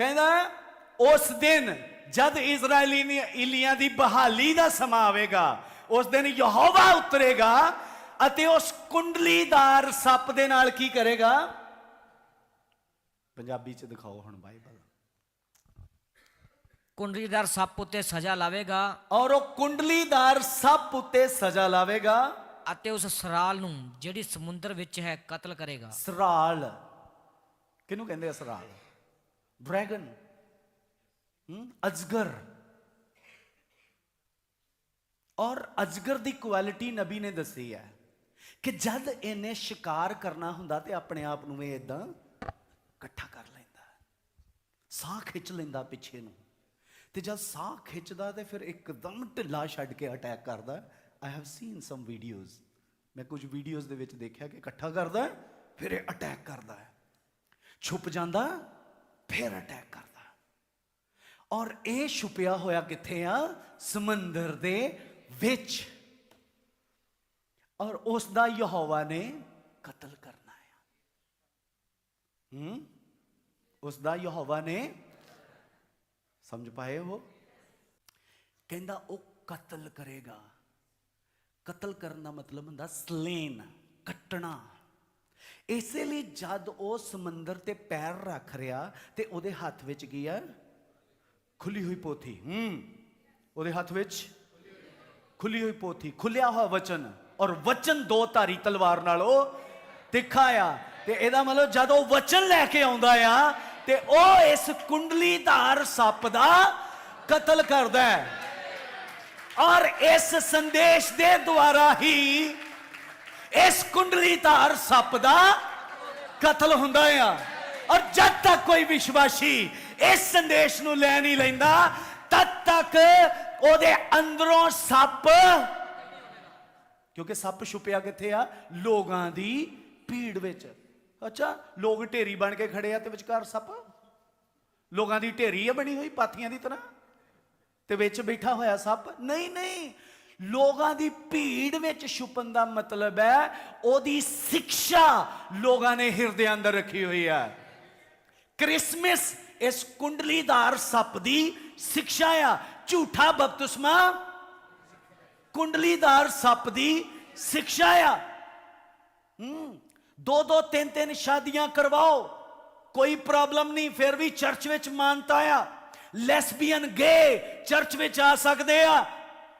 ਕਹਿੰਦਾ ਉਸ ਦਿਨ ਜਦ ਇਜ਼ਰਾਈਲੀ ਨੇ- ਇਲੀਆਂ ਦੀ ਬਹਾਲੀ ਦਾ ਸਮਾਂ ਆਵੇਗਾ ਉਸ ਦਿਨ ਯਹੋਵਾ ਉਤਰੇਗਾ ਅਤੇ ਉਸ ਕੁੰਡਲੀਦਾਰ ਸੱਪ ਦੇ ਨਾਲ ਕੀ ਕਰੇਗਾ? ਪੰਜਾਬੀ ਚ ਦਿਖਾਓ ਹੁਣ ਬਾਈਬਲ। ਕੁੰਡਲੀਦਾਰ ਸੱਪ ਉੱਤੇ ਸਜ਼ਾ ਲਾਵੇਗਾ ਔਰ ਉਹ ਕੁੰਡਲੀਦਾਰ ਸੱਪ ਉੱਤੇ ਸਜ਼ਾ ਲਾਵੇਗਾ। ਅਤੇ ਉਸ ਸਰਾਲ ਨੂੰ ਜਿਹੜੀ ਸਮੁੰਦਰ ਵਿੱਚ ਹੈ ਕਤਲ ਕਰੇਗਾ। ਸਰਾਲ। ਕਿਹਨੂੰ ਕਹਿੰਦੇ ਆ ਸਰਾਲ? ਡਰੈਗਨ ਹਮ ਅਜਗਰ। ਔਰ ਅਜਗਰ ਦੀ ਕੁਆਲਿਟੀ ਨਬੀ ਨੇ ਦੱਸੀ ਹੈ ਕਿ ਜਦ ਇਹਨੇ ਸ਼ਿਕਾਰ ਕਰਨਾ ਹੁੰਦਾ ਤੇ ਆਪਣੇ ਆਪ ਨੂੰ ਇਹ ਇਦਾਂ ਇਕੱਠਾ ਕਰ ਲੈਂਦਾ ਸਾਹ ਖਿੱਚ ਲੈਂਦਾ ਪਿੱਛੇ ਨੂੰ। ਤੇ ਜਦ ਸਾਹ ਖਿੱਚਦਾ ਤੇ ਫਿਰ ਇੱਕਦਮ ਢਿੱਲਾ ਛੱਡ ਕੇ ਅਟੈਕ ਕਰਦਾ I have seen some videos ਮੈਂ ਕੁਝ ਵੀਡੀਓਜ਼ ਦੇ ਵਿੱਚ ਦੇਖਿਆ ਕਿ ਇਕੱਠਾ ਕਰਦਾ ਫਿਰ ਇਹ ਅਟੈਕ ਕਰਦਾ ਹੈ। ਛੁਪ ਜਾਂਦਾ ਫਿਰ ਅਟੈਕ ਕਰਦਾ। ਔਰ ਇਹ ਛੁਪਿਆ ਹੋਇਆ ਕਿੱਥੇ ਆ? ਸਮੁੰਦਰ ਦੇ ਵਿੱਚ। ਔਰ ਉਸ ਦਾ ਯਹੋਵਾ ਨੇ ਕਤਲ ਕਰਨਾ ਹੈ। ਹੂੰ? ਉਸ ਦਾ ਯਹੋਵਾ ਨੇ ਸਮਝ ਪਾਏ ਹੋ? ਕਹਿੰਦਾ ਉਹ ਕਤਲ ਕਰੇਗਾ। ਕਤਲ ਕਰਨ ਦਾ ਮਤਲਬ ਹੁੰਦਾ ਸਲੇਨ ਕੱਟਣਾ। ਇਸੇ ਲਈ ਜਦ ਉਹ ਸਮੁੰਦਰ ਤੇ ਪੈਰ ਰੱਖ ਰਿਹਾ ਤੇ ਉਹਦੇ ਹੱਥ ਵਿੱਚ ਕੀ ਆ? ਖੁੱਲੀ ਹੋਈ ਪੋਥੀ। ਹੂੰ। ਉਹਦੇ ਹੱਥ ਵਿੱਚ? ਖੁੱਲੀ ਹੋਈ ਪੋਥੀ। ਖੁੱਲਿਆ ਹੋਇਆ ਵਚਨ। ਔਰ ਵਚਨ ਦੋ ਧਾਰੀ ਤਲਵਾਰ ਨਾਲ ਉਹ ਤਿੱਖਾ ਆ। ਤੇ ਇਹਦਾ ਮਤਲਬ ਜਦ ਉਹ ਵਚਨ ਲੈ ਕੇ ਆਉਂਦਾ ਆ, ਤੇ ਉਹ ਇਸ ਕੁੰਡਲੀਧਾਰ ਸੱਪ ਦਾ ਕਤਲ ਕਰਦਾ ਹੈ। ਔਰ ਇਸ ਸੰਦੇਸ਼ ਦੇ ਦੁਆਰਾ ਹੀ ਇਸ ਕੁੰਡਲੀਧਾਰ ਸੱਪ ਦਾ ਕਤਲ ਹੁੰਦਾ ਆ। ਔਰ ਜਦ ਤੱਕ ਕੋਈ ਵਿਸ਼ਵਾਸੀ ਇਸ ਸੰਦੇਸ਼ ਨੂੰ ਲੈ ਨਹੀਂ ਲੈਂਦਾ, ਤਦ ਤੱਕ ਉਹਦੇ ਅੰਦਰੋਂ ਸੱਪ, ਕਿਉਂਕਿ ਸੱਪ ਛੁਪਿਆ ਕਿੱਥੇ ਆ? ਲੋਕਾਂ ਦੀ ਭੀੜ ਵਿੱਚ। ਅੱਛਾ, ਲੋਕ ਢੇਰੀ ਬਣ ਕੇ ਖੜੇ ਆ ਤੇ ਵਿਚਕਾਰ ਸੱਪ? ਲੋਕਾਂ ਦੀ ਢੇਰੀ ਆ ਬਣੀ ਹੋਈ, ਪਾਥੀਆਂ ਦੀ ਤਰ੍ਹਾਂ? ਤੇ ਵਿੱਚ ਬੈਠਾ ਹੋਇਆ ਸੱਪ? ਨਹੀਂ ਨਹੀਂ। ਲੋਕਾਂ ਦੀ ਭੀੜ ਵਿੱਚ ਛੁਪਣ ਦਾ ਮਤਲਬ ਹੈ, ਉਹਦੀ ਸਿੱਖਿਆ ਲੋਕਾਂ ਨੇ ਹਿਰਦੇ ਅੰਦਰ ਰੱਖੀ ਹੋਈ ਹੈ। ਕ੍ਰਿਸਮਸ ਇਸ ਕੁੰਡਲੀਦਾਰ ਸੱਪ ਦੀ ਸਿੱਖਿਆ ਆ। ਝੂਠਾ ਬਪਤਿਸਮਾ ਕੁੰਡਲੀਦਾਰ ਸੱਪ ਦੀ ਸਿੱਖਿਆ ਆ। ਹੂੰ ਦੋ ਦੋ ਤਿੰਨ ਤਿੰਨ ਸ਼ਾਦੀਆਂ ਕਰਵਾਓ। ਕੋਈ ਪ੍ਰੋਬਲਮ ਨਹੀਂ, ਫਿਰ ਵੀ ਚਰਚ ਵਿੱਚ ਮਾਨਤਾ ਆ। ਲੈਸਬੀਅਨ ਗੇ ਚਰਚ ਵਿੱਚ ਆ ਸਕਦੇ ਆ।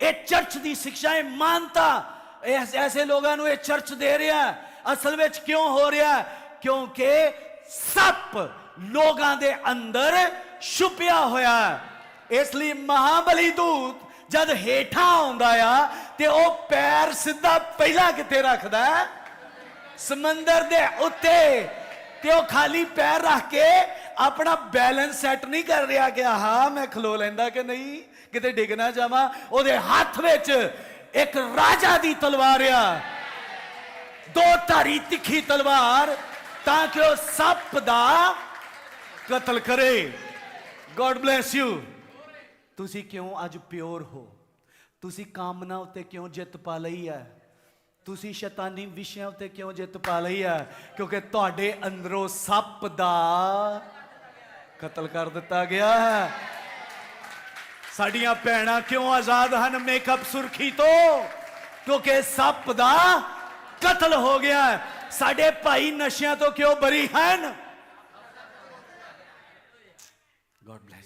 ਇਹ ਚਰਚ ਦੀ ਸਿੱਖਿਆ ਹੈ ਮਾਨਤਾ ਐਸੇ ਲੋਕਾਂ ਨੂੰ ਇਹ ਚਰਚ ਦੇ ਰਿਹਾ ਅਸਲ ਵਿੱਚ ਕਿਉਂ ਹੋ ਰਿਹਾ ਕਿਉਂਕਿ ਸੱਪ ਲੋਕਾਂ ਦੇ ਅੰਦਰ ਛੁਪਿਆ ਹੋਇਆ ਹੈ। ਇਸ ਲਈ ਮਹਾਬਲੀ ਦੂਤ ਜਦ ਹੇਠਾਂ ਆਉਂਦਾ ਆ ਤੇ ਉਹ ਪੈਰ ਸਿੱਧਾ ਪਹਿਲਾਂ ਕਿੱਥੇ ਰੱਖਦਾ ਸਮੁੰਦਰ ਦੇ ਉੱਤੇ। ਤੇ ਉਹ ਖਾਲੀ ਪੈਰ ਰੱਖ ਕੇ ਆਪਣਾ ਬੈਲੈਂਸ ਸੈੱਟ ਨਹੀਂ ਕਰ ਰਿਹਾ ਕਿ ਹਾਂ ਮੈਂ ਖਲੋ ਲੈਂਦਾ ਕਿ ਨਹੀਂ? ਕਿਤੇ ਡਿੱਗ ਨਾ ਜਾਵਾਂ। ਉਹਦੇ ਹੱਥ ਵਿੱਚ ਇੱਕ ਰਾਜਾ ਦੀ ਤਲਵਾਰ ਆ। ਦੋ ਧਾਰੀ ਤਿੱਖੀ ਤਲਵਾਰ, ਤਾਂ ਕਿ ਉਹ ਸੱਪ ਦਾ ਕਤਲ ਕਰੇ। ਗੋਡ ਬlesਸ ਯੂ ਤੁਸੀਂ ਕਿਉਂ ਅੱਜ ਪਿਓਰ ਹੋ? ਤੁਸੀਂ ਕਾਮਨਾ ਉੱਤੇ ਕਿਉਂ ਜਿੱਤ ਪਾ ਲਈ ਹੈ? ਤੁਸੀਂ ਸ਼ੈਤਾਨੀ ਵਿਸ਼ਿਆਂ ਉੱਤੇ ਕਿਉਂ ਜਿੱਤ ਪਾ ਲਈ ਹੈ? ਕਿਉਂਕਿ ਤੁਹਾਡੇ ਅੰਦਰੋਂ ਸੱਪ ਦਾ ਕਤਲ ਕਰ ਦਿੱਤਾ ਗਿਆ ਹੈ। ਸਾਡੀਆਂ ਭੈਣਾਂ ਕਿਉਂ ਆਜ਼ਾਦ ਹਨ ਮੇਕਅਪ ਸੁਰਖੀ ਤੋਂ? ਕਿਉਂਕਿ ਸੱਪ ਦਾ ਕਤਲ ਹੋ ਗਿਆ ਹੈ। ਸਾਡੇ ਭਾਈ ਨਸ਼ਿਆਂ ਤੋਂ ਕਿਉਂ ਬਰੀ ਹਨ? God bless